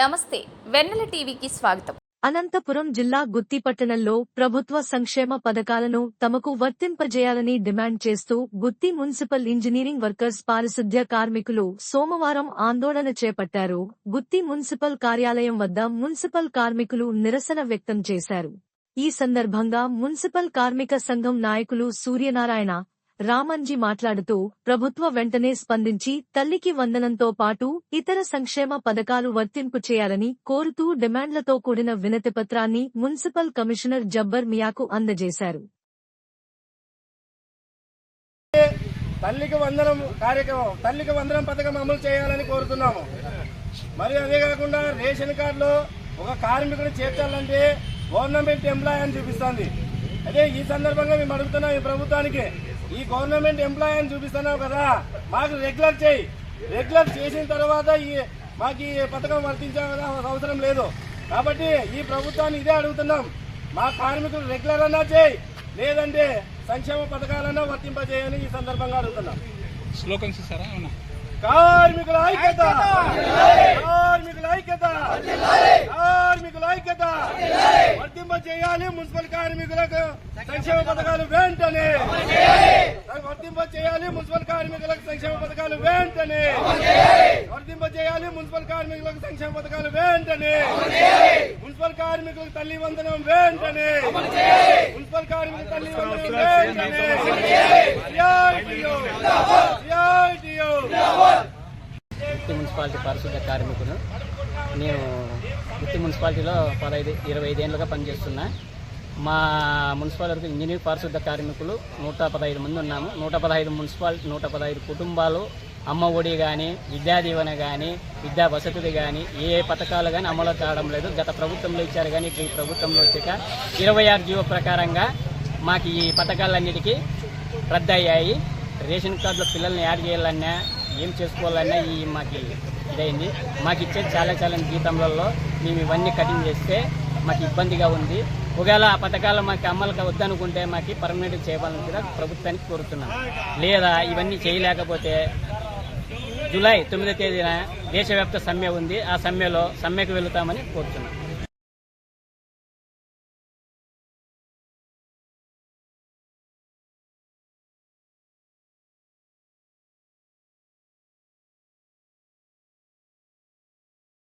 నమస్తే వెన్నెల టీవీకి స్వాగతం. అనంతపురం జిల్లా గుత్తి పట్టణంలో ప్రభుత్వ సంక్షేమ పథకాలను తమకు వర్తింపజేయాలని డిమాండ్ చేస్తూ గుత్తి మున్సిపల్ ఇంజనీరింగ్ వర్కర్స్ పారిశుద్ధ్య కార్మికులు సోమవారం ఆందోళన చేపట్టారు. గుత్తి మున్సిపల్ కార్యాలయం వద్ద మున్సిపల్ కార్మికులు నిరసన వ్యక్తం చేశారు. ఈ సందర్భంగా మున్సిపల్ కార్మిక సంఘం నాయకులు సూర్యనారాయణ రామంజీ మాట్లాడుతూ ప్రభుత్వ వెంటనే స్పందించి తల్లికి వందనంతో పాటు ఇతర సంక్షేమ పథకాలు వర్తింపు చేయాలని కోరుతూ డిమాండ్లతో కూడిన వినతిపత్రాన్ని మున్సిపల్ కమిషనర్ జబ్బర్ మియాకు అందజేశారు. తల్లికి వందనం కార్యక్రమం తల్లికి వందనం పథకం అమలు చేయాలని కోరుతున్నాము. మరి అదే కాకుండా రేషన్ కార్డులో ఒక కార్మికుడు చేర్చాలంటే గవర్నమెంట్ ఎంప్లాయ్ అని చూపిస్తుంది. అదే ఈ సందర్భంగా మేము అడుగుతున్నాం ఈ ప్రభుత్వానికి ఈ గవర్నమెంట్ ఎంప్లాయ్ అని చూపిస్తున్నావు కదా మాకు రెగ్యులర్ చేయి. రెగ్యులర్ చేసిన తర్వాత ఈ మాకు ఈ పథకం వర్తించే అవసరం లేదు. కాబట్టి ఈ ప్రభుత్వాన్ని ఇదే అడుగుతున్నాం. మా కార్మికులు రెగ్యులర్ అన్నా చేయి లేదంటే సంక్షేమ పథకాలన్నా వర్తింపజేయని ఈ సందర్భంగా అడుగుతున్నాం. ఇస్తారా ఏమన్నా కార్మికుల ఐక్యత! కార్మికుల ఐక్యత! కార్మికుల ఐక్యత! వర్తింప చేయాలి మున్సిపల్ కార్మికులకు సంక్షేమ పథకాలు వెంటనే! వర్తింప చేయాలి మున్సిపల్ కార్మికులకు సంక్షేమ పథకాలు వెంటనే. వర్తింప చేయాలి మున్సిపల్ కార్మికులకు సంక్షేమ పథకాలు వెంటనే. మున్సిపల్ కార్మికులకు తల్లి వందనం వెంటనే. మున్సిపల్ కార్మికులకు తల్లి వందనం వెంటనే. మున్సిపాలిటీ పారిశుద్ధ కార్మికులు నేను మున్సిపాలిటీలో పదహైదు ఇరవై ఐదేళ్ళుగా పనిచేస్తున్నా. మా మున్సిపాలిటీకి ఇంజనీర్ పారిశుద్ధ కార్మికులు నూట పదహైదు మంది ఉన్నాము. నూట పదహైదు మున్సిపాలిటీ నూట పదహైదు కుటుంబాలు అమ్మ ఒడి కానీ విద్యా దీవెన కానీ విద్యా వసతులు కానీ ఏ పథకాలు కానీ అమలు కావడం లేదు. గత ప్రభుత్వంలో ఇచ్చారు కానీ ఈ ప్రభుత్వంలో వచ్చాక ఇరవై ఆరు జీవో ప్రకారంగా మాకు ఈ పథకాలన్నిటికీ రద్దయ్యాయి. రేషన్ కార్డులో పిల్లల్ని యాడ్ చేయాలన్నా ఏం చేసుకోవాలన్నా ఈ మాకు ఇదైంది. మాకు ఇచ్చే చాలా చాలా జీతంలలో. మేము ఇవన్నీ కటింగ్ చేస్తే మాకు ఇబ్బందిగా ఉంది. ఒకవేళ ఆ పథకాలు మాకు అమలు వద్దనుకుంటే మాకు పర్మనెంట్ చేయాలని కూడా ప్రభుత్వానికి కోరుతున్నాం. లేదా ఇవన్నీ చేయలేకపోతే జూలై తొమ్మిదో తేదీన దేశవ్యాప్త సమ్మె ఉంది. ఆ సమ్మెలో సమ్మెకు వెళుతామని కోరుతున్నాం.